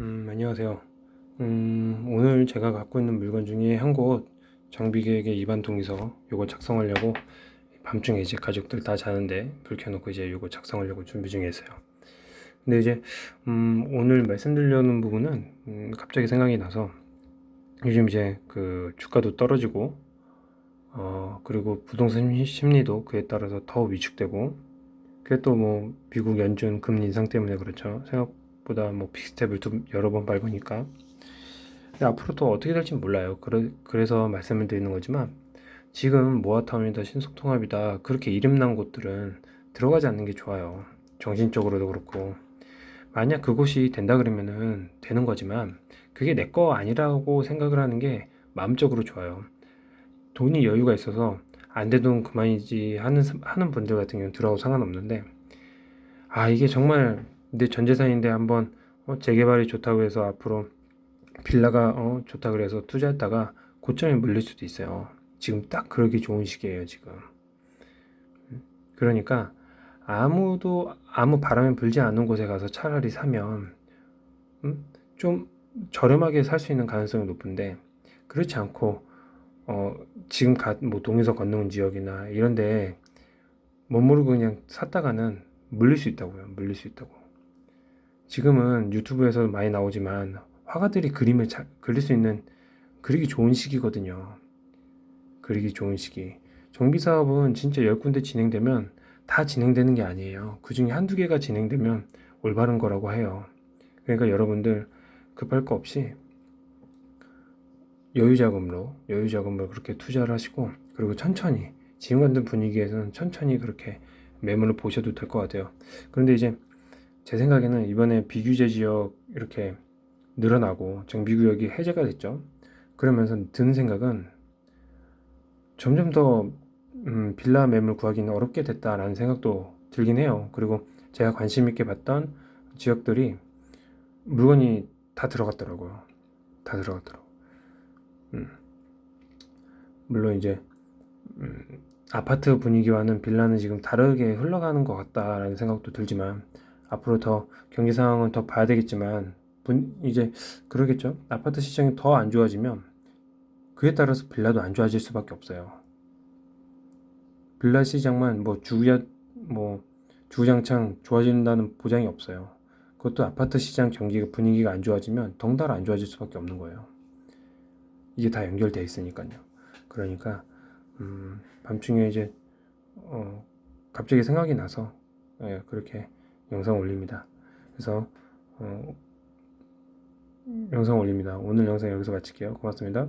음, 안녕하세요. 음, 오늘 제가 갖고 있는 물건 중에 한곳 정비계획의 입안 동의서 요거 작성하려고 밤중에 이제 가족들 다 자는데 불 켜놓고 이제 요거 작성하려고 준비 중에 있어요. 근데 이제 음, 오늘 말씀드리려는 부분은 음, 갑자기 생각이 나서 요즘 이제 그 주가도 떨어지고 어, 그리고 부동산 심- 심리도 그에 따라서 더 위축되고 그게 또 뭐 미국 연준 금리 인상 때문에 그렇죠. 생각 보다 뭐 픽스텝을 좀 여러 번 밟으니까 앞으로 또 어떻게 될지 몰라요. 그래, 그래서 말씀을 드리는 거지만 지금 모아타운이다 신속통합이다 그렇게 이름난 곳들은 들어가지 않는 게 좋아요. 정신적으로도 그렇고 만약 그곳이 된다 그러면은 되는 거지만 그게 내 거 아니라고 생각을 하는 게 마음적으로 좋아요. 돈이 여유가 있어서 안 돼도 그만이지 하는 사- 하는 분들 같은 경우는 들어가도 상관없는데 아 이게 정말 내 전 재산인데 한번 어, 재개발이 좋다고 해서 앞으로 빌라가 어, 좋다 그래서 투자했다가 고점에 물릴 수도 있어요. 지금 딱 그러기 좋은 시기예요, 지금. 음, 그러니까 아무도 아무 바람이 불지 않는 곳에 가서 차라리 사면 음, 좀 저렴하게 살 수 있는 가능성이 높은데 그렇지 않고 어, 지금 가, 뭐 동에서 건너온 지역이나 이런데 멋모르고 그냥 샀다가는 물릴 수 있다고요. 물릴 수 있다고. 지금은 유튜브에서 많이 나오지만 화가들이 그림을 자, 그릴 수 있는 그리기 좋은 시기거든요. 그리기 좋은 시기. 정비 사업은 진짜 열 군데 진행되면 다 진행되는 게 아니에요. 그 중에 한두 개가 진행되면 올바른 거라고 해요. 그러니까 여러분들 급할 거 없이 여유 자금으로 여유 자금을 그렇게 투자를 하시고 그리고 천천히 지금 같은 분위기에서는 천천히 그렇게 매물을 보셔도 될 것 같아요. 그런데 이제 제 생각에는 이번에 비규제 지역 이렇게 늘어나고 정비구역이 해제가 됐죠. 그러면서 드는 생각은 점점 더 음, 빌라 매물 구하기는 어렵게 됐다라는 생각도 들긴 해요. 그리고 제가 관심 있게 봤던 지역들이 물건이 다 들어갔더라고요. 다 들어갔더라고. 음, 물론 이제 음, 아파트 분위기와는 빌라는 지금 다르게 흘러가는 것 같다라는 생각도 들지만 앞으로 더 경기 상황은 더 봐야 되겠지만 분, 이제 그러겠죠. 아파트 시장이 더 안 좋아지면 그에 따라서 빌라도 안 좋아질 수밖에 없어요. 빌라 시장만 뭐 주야 뭐 주장창 좋아진다는 보장이 없어요. 그것도 아파트 시장 경기가 분위기가 안 좋아지면 덩달아 안 좋아질 수밖에 없는 거예요. 이게 다 연결돼 있으니까요. 그러니까 음, 밤중에 이제 어, 갑자기 생각이 나서 예, 그렇게 영상 올립니다. 그래서 어, 영상 올립니다. 오늘 영상 여기서 마칠게요. 고맙습니다.